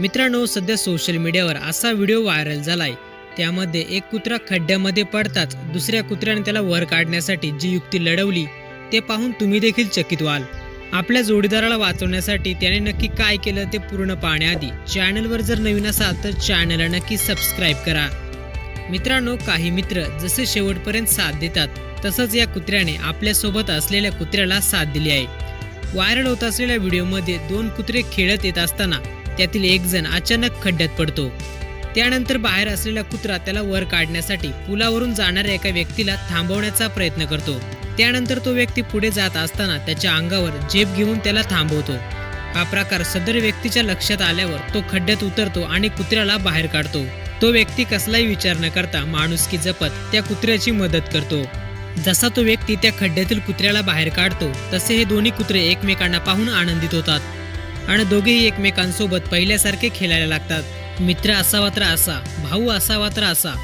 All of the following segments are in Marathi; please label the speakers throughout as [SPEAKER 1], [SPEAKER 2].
[SPEAKER 1] मित्रांनो सध्या सोशल मीडियावर असा व्हिडिओ व्हायरल झालाय. त्यामध्ये एक कुत्रा खड्ड्यामध्ये पडताच दुसऱ्या कुत्र्याने त्याला वर काढण्यासाठी जी युक्ती लढवली ते पाहून तुम्ही देखील चकित व्हाल. आपल्या जोडीदाराला वाचवण्यासाठी त्याने नक्की काय केलं ते पूर्ण पाहण्याआधी चॅनलवर जर नवीन असाल तर चॅनलला नक्की सबस्क्राईब करा. मित्रांनो काही मित्र जसे शेवटपर्यंत साथ देतात तसंच या कुत्र्याने आपल्यासोबत असलेल्या कुत्र्याला साथ दिली आहे. व्हायरल होत असलेल्या व्हिडिओमध्ये दोन कुत्रे खेळत येत असताना त्यातील एक जण अचानक खड्ड्यात पडतो. त्यानंतर बाहेर असलेला कुत्रा त्याला वर काढण्यासाठी पुलावरून जाणाऱ्या एका व्यक्तीला थांबवण्याचा प्रयत्न करतो. त्यानंतर तो व्यक्ती पुढे जात असताना त्याच्या अंगावर जेब घेऊन त्याला थांबवतो. हा प्रकार सदर व्यक्तीच्या लक्षात आल्यावर तो खड्ड्यात उतरतो आणि कुत्र्याला बाहेर काढतो. तो व्यक्ती कसलाही विचार न करता माणुसकी जपत त्या कुत्र्याची मदत करतो. जसा तो व्यक्ती त्या खड्ड्यातील कुत्र्याला बाहेर काढतो तसे हे दोन्ही कुत्रे एकमेकांना पाहून आनंदित होतात. आणि दोघेही एकमेकांसोबत पहिल्यासारखे खेळायला लागतात. मित्र असावा तर असा भाऊ असावा तर असा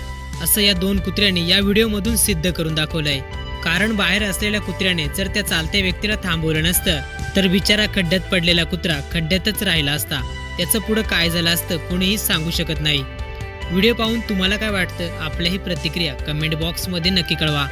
[SPEAKER 1] असं या दोन कुत्र्यांनी या व्हिडिओमधून सिद्ध करून दाखवलंय. कारण बाहेर असलेल्या कुत्र्याने जर त्या चालत्या व्यक्तीला थांबवलं नसतं तर बिचारा खड्ड्यात पडलेला कुत्रा खड्ड्यातच राहिला असता. त्याचं पुढं काय झालं असतं कोणीही सांगू शकत नाही. व्हिडिओ पाहून तुम्हाला काय वाटतं? आपल्याही प्रतिक्रिया कमेंट बॉक्समध्ये नक्की कळवा.